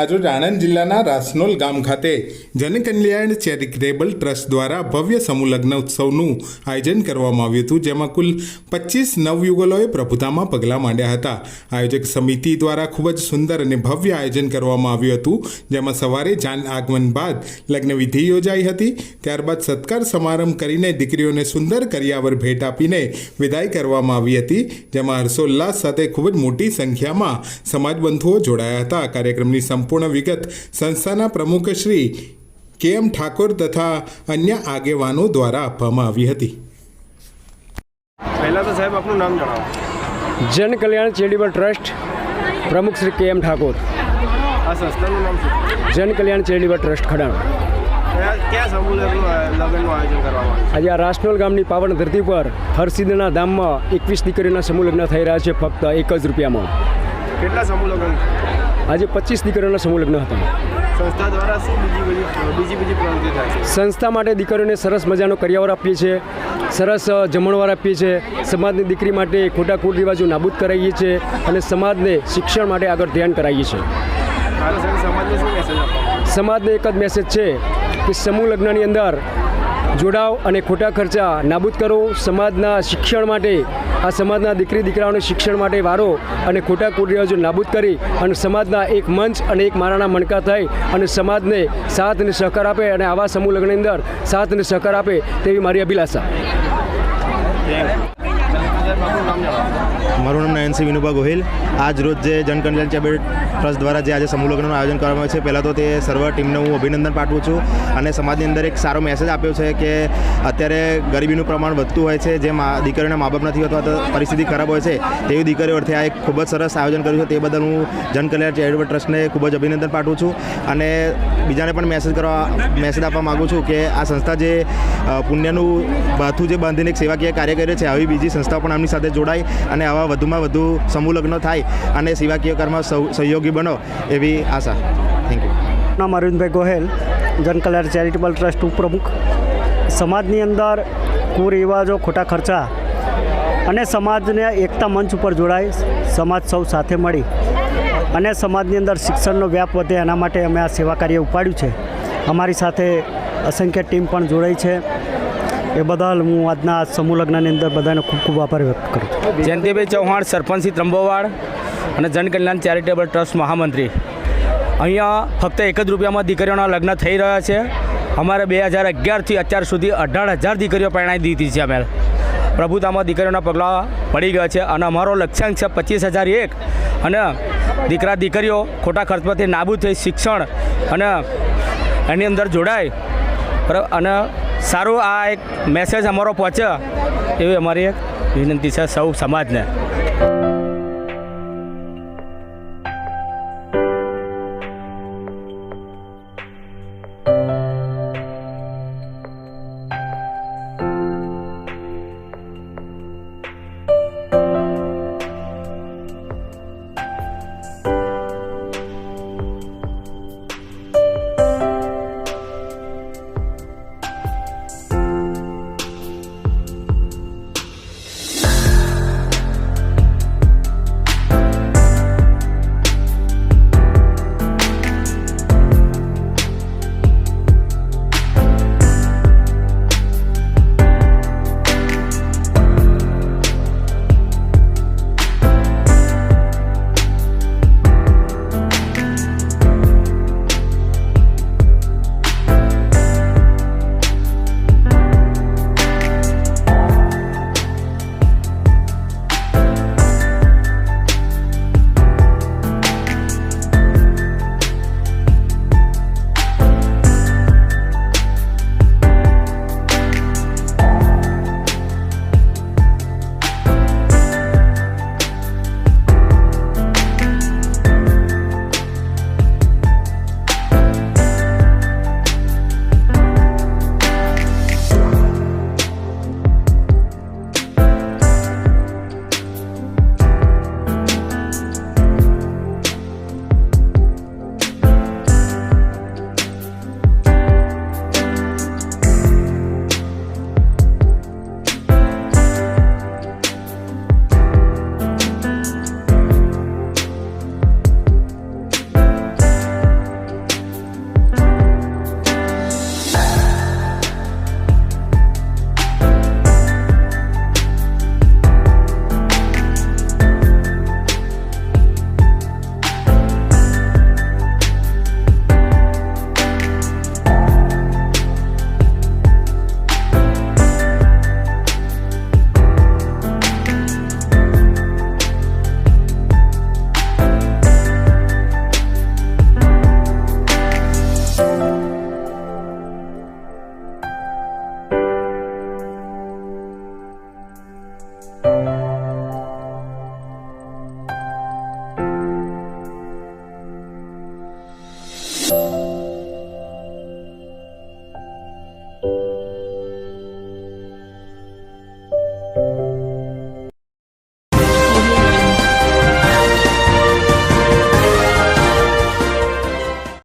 આજરોજ આણંદ જિલ્લાના રાસનોલ ગામ ખાતે જનકલ્યાણ ચેરિટેબલ ટ્રસ્ટ દ્વારા ભવ્ય સમૂહ લગ્ન ઉત્સવનું આયોજન કરવામાં આવ્યું હતું, જેમાં કુલ પચીસ નવયુગલોએ પ્રભુતામાં પગલાં માંડ્યા હતા. આયોજક સમિતિ દ્વારા ખૂબ જ સુંદર અને ભવ્ય આયોજન કરવામાં આવ્યું હતું, જેમાં સવારે જાન આગમન બાદ લગ્નવિધિ યોજાઈ હતી. ત્યારબાદ સત્કાર સમારંભ કરીને દીકરીઓને સુંદર કરિયાવર ભેટ આપીને વિદાય કરવામાં આવી હતી, જેમાં હર્ષોલ્લાસ સાથે ખૂબ જ મોટી સંખ્યામાં સમાજબંધુઓ જોડાયા હતા. કાર્યક્રમની સંપૂર્ણ વિગત સંસ્થાના પ્રમુખ શ્રી કે એમ ઠાકોર તથા અન્ય આગેવાનો દ્વારા આપવામાં આવી હતી. પહેલાં તો સાહેબ આપનું નામ જણાવો. જન કલ્યાણ ચેરિટેબલ ટ્રસ્ટ પ્રમુખ શ્રી કે એમ ઠાકોર. આ સંસ્થાનું નામ શું? જન કલ્યાણ ચેરિટેબલ ટ્રસ્ટ ખડાણ. કયા કયા સમૂહ લગ્નનું આ- લગ્નનું આયોજન કરવામાં આવ્યું? આજે આ રાસનોલ ગામની પાવન ધરતી પર હરસિદ્ધના ધામમાં એકવીસ દીકરીના સમૂહ લગ્ન થઈ રહ્યા છે ફક્ત એક જ રૂપિયામાં. કેટલા સમૂહ લગ્ન? આજે પચીસ દીકરીઓના સમૂહ લગ્ન હતા. સંસ્થા દ્વારા શું બીજી બધી બીજી બીજી પ્રવૃત્તિ થાય છે? સંસ્થા માટે દીકરીઓને સરસ મજાનો કરિયાવર આપીએ છીએ સરસ જમણવાર આપીએ છીએ સમાજની દીકરી માટે ખોટા કુરિવાજો નાબૂદ કરાવીએ છીએ અને સમાજને શિક્ષણ માટે આગળ ધ્યાન કરાવીએ છીએ. સમાજને એક જ મેસેજ છે કે સમૂહ લગ્નની અંદર જોડાવ અને ખોટા ખર્ચા નાબૂદ કરો. સમાજના શિક્ષણ માટે, આ સમાજના દીકરી દીકરાઓને શિક્ષણ માટે વારો અને ખોટા કુરિવાજો નાબૂદ કરી અને સમાજના એક મંચ અને એક મારાના મણકા થઈ અને સમાજને સાથ અને સહકાર આપે અને આવા સમૂહ લગ્નની અંદર સાથ અને સહકાર આપે તેવી મારી અભિલાષા. મારું નામ નયનસિંહ વિનુભા ગોહિલ. આજ રોજ જે જનકલ્યાણ ચેરિટેબલ ટ્રસ્ટ દ્વારા જે આજે સમૂહ લગ્નનું આયોજન કરવામાં આવ્યું છે, પહેલાં તો તે સર્વ ટીમને હું અભિનંદન પાઠવું છું અને સમાજની અંદર એક સારો મેસેજ આપ્યો છે કે અત્યારે ગરીબીનું પ્રમાણ વધતું હોય છે જે દીકરીઓના મા બાપ નથી હોતા, તો પરિસ્થિતિ ખરાબ હોય છે, તેવી દીકરીઓ અર્થે આ એક ખૂબ જ સરસ આયોજન કર્યું છે, તે બદલ હું જનકલ્યાણ ચેરિટેબલ ટ્રસ્ટને ખૂબ જ અભિનંદન પાઠવું છું અને બીજાને પણ મેસેજ કરવા મેસેજ આપવા માગું છું કે આ સંસ્થા જે પુણ્યનું બાથું જે બાંધીને એક સેવાકીય કાર્ય કરે છે, આવી બીજી સંસ્થાઓ પણ આમની સાથે જોડાય અને આવા વધુમાં વધુ સમૂહ થાય અને સેવાકીય સહુ- સહયોગી બનો એવી આશા. થેન્ક યુ નામ અરવિંદભાઈ ગોહેલ જનકલ્યાણ ચેરિટેબલ ટ્રસ્ટ ઉપપ્રમુખ. સમાજની અંદર કુરિવાજો ખોટા ખર્ચા અને સમાજને એકતા મંચ ઉપર જોડાય, સમાજ સૌ સાથે મળી અને સમાજની અંદર શિક્ષણનો વ્યાપ વધે એના માટે અમે આ સેવા કાર્ય ઉપાડ્યું છે. અમારી સાથે અસંખ્ય ટીમ પણ જોડાઈ છે. એ બદલ હું આજના સમૂહ લગ્નની અંદર બધાને ખૂબ ખૂબ આભાર વ્યક્ત કરું છું. જયંતિભાઈ ચૌહાણ સરપંચી ત્રંબોવાડ અને જનકલ્યાણ ચેરિટેબલ ટ્રસ્ટ મહામંત્રી. અહીંયા ફક્ત એક જ રૂપિયામાં દીકરીઓના લગ્ન થઈ રહ્યા છે. અમારે બે હજાર અગિયારથી અત્યાર સુધી અઢાર હજાર દીકરીઓ પરણાવી દીધી છે અમે. પ્રભુતામાં દીકરીઓના પગલાં પડી ગયા છે અને અમારો લક્ષ્યાંક છે પચીસ હજાર એક. અને દીકરા દીકરીઓ ખોટા ખર્ચમાંથી નાબૂદ થઈ શિક્ષણ અને એની અંદર જોડાય. અને સારું આ એક મેસેજ અમારો પહોંચે એવી અમારી એક વિનંતી છે સૌ સમાજને.